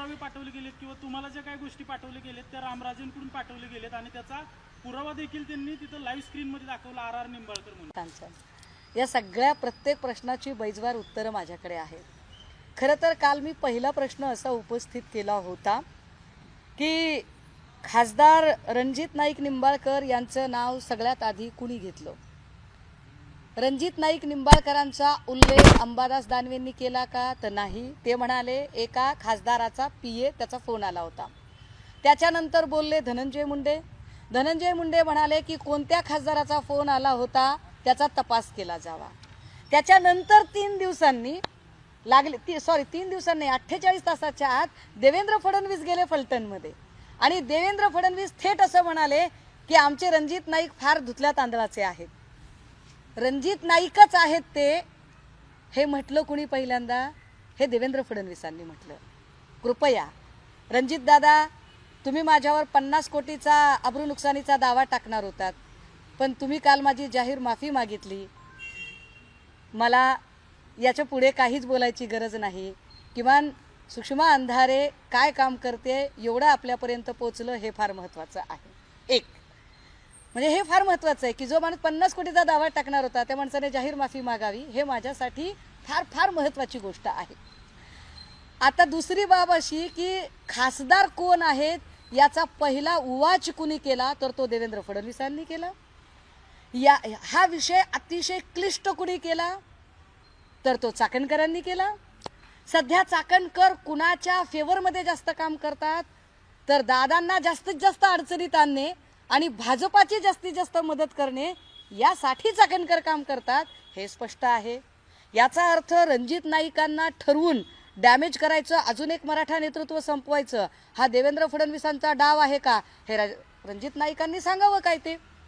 पुरावे पाठवले गेलेत किंवा तुम्हाला ज्या काही गोष्टी पाठवल्या गेलेत त्या रामराजेंकडून पाठवले गेलेत आणि त्याचा पुरावा देखील त्यांनी तिथं लाईव्ह स्क्रीनमध्ये दाखवला आर आर निंबाळकर म्हणून. या सगळ्या प्रत्येक प्रश्नाची बैजवार उत्तरं माझ्याकडे आहेत. खरं तर काल मी पहिला प्रश्न असा उपस्थित केला होता की खासदार रणजित नाईक निंबाळकर यांचं नाव सगळ्यात आधी कुणी घेतलं? रणजित नाईक निंबाळकरांचा उल्लेख अंबादास दानवेंनी केला का तर नाही? ते म्हणाले एका खासदाराचा पी ए त्याचा फोन आला होता. त्याच्यानंतर बोलले धनंजय मुंडे. धनंजय मुंडे म्हणाले की कोणत्या खासदाराचा फोन आला होता त्याचा तपास केला जावा. त्याच्यानंतर तीन दिवसांनी लागले ती सॉरी तीन दिवसांनी अठ्ठेचाळीस तासाच्या आत देवेंद्र फडणवीस गेले फलटणमध्ये. आणि देवेंद्र फडणवीस थेट असं म्हणाले की आमचे रणजित नाईक फार धुतल्या तांदळाचे आहेत. रणजित नाईकच आहेत ते. हे म्हटलं कुणी पहिल्यांदा? हे देवेंद्र फडणवीसांनी म्हटलं. कृपया. रणजित दादा तुम्ही माझ्यावर पन्नास कोटीचा अब्रू नुकसानीचा दावा टाकणार होतात. पण तुम्ही काल माझी जाहीर माफी मागितली. मला याच्यापुढे काहीच बोलायची गरज नाही. किमान सुषमा अंधारे काय काम करते एवढं आपल्यापर्यंत पोचलं हे फार महत्त्वाचं आहे. एक. म्हणजे हे फार महत्त्वाचं आहे की जो माणूस पन्नास कोटीचा दावा टाकणार होता त्या माणसाने जाहीर माफी मागावी हे माझ्यासाठी फार फार महत्त्वाची गोष्ट आहे. आता दुसरी बाब अशी की खासदार कोण आहेत याचा पहिला उवाच कुणी केला तर तो देवेंद्र फडणवीसांनी केला. या हा विषय अतिशय क्लिष्ट कुणी केला तर तो चाकणकरांनी केला. सध्या चाकणकर कुणाच्या फेवरमध्ये जास्त काम करतात तर दादांना जास्तीत जास्त अडचणीत आणणे आणि भाजपाची जास्तीत जास्त मदत करणे यासाठी चाकणकर काम करतात हे स्पष्ट आहे. याचा अर्थ रणजित नाईकांना ठरवून डॅमेज करायचं अजून एक मराठा नेतृत्व संपवायचं. हा देवेंद्र फडणवीसांचा डाव आहे का? हे रणजित नाईकांनी सांगावं काय ते?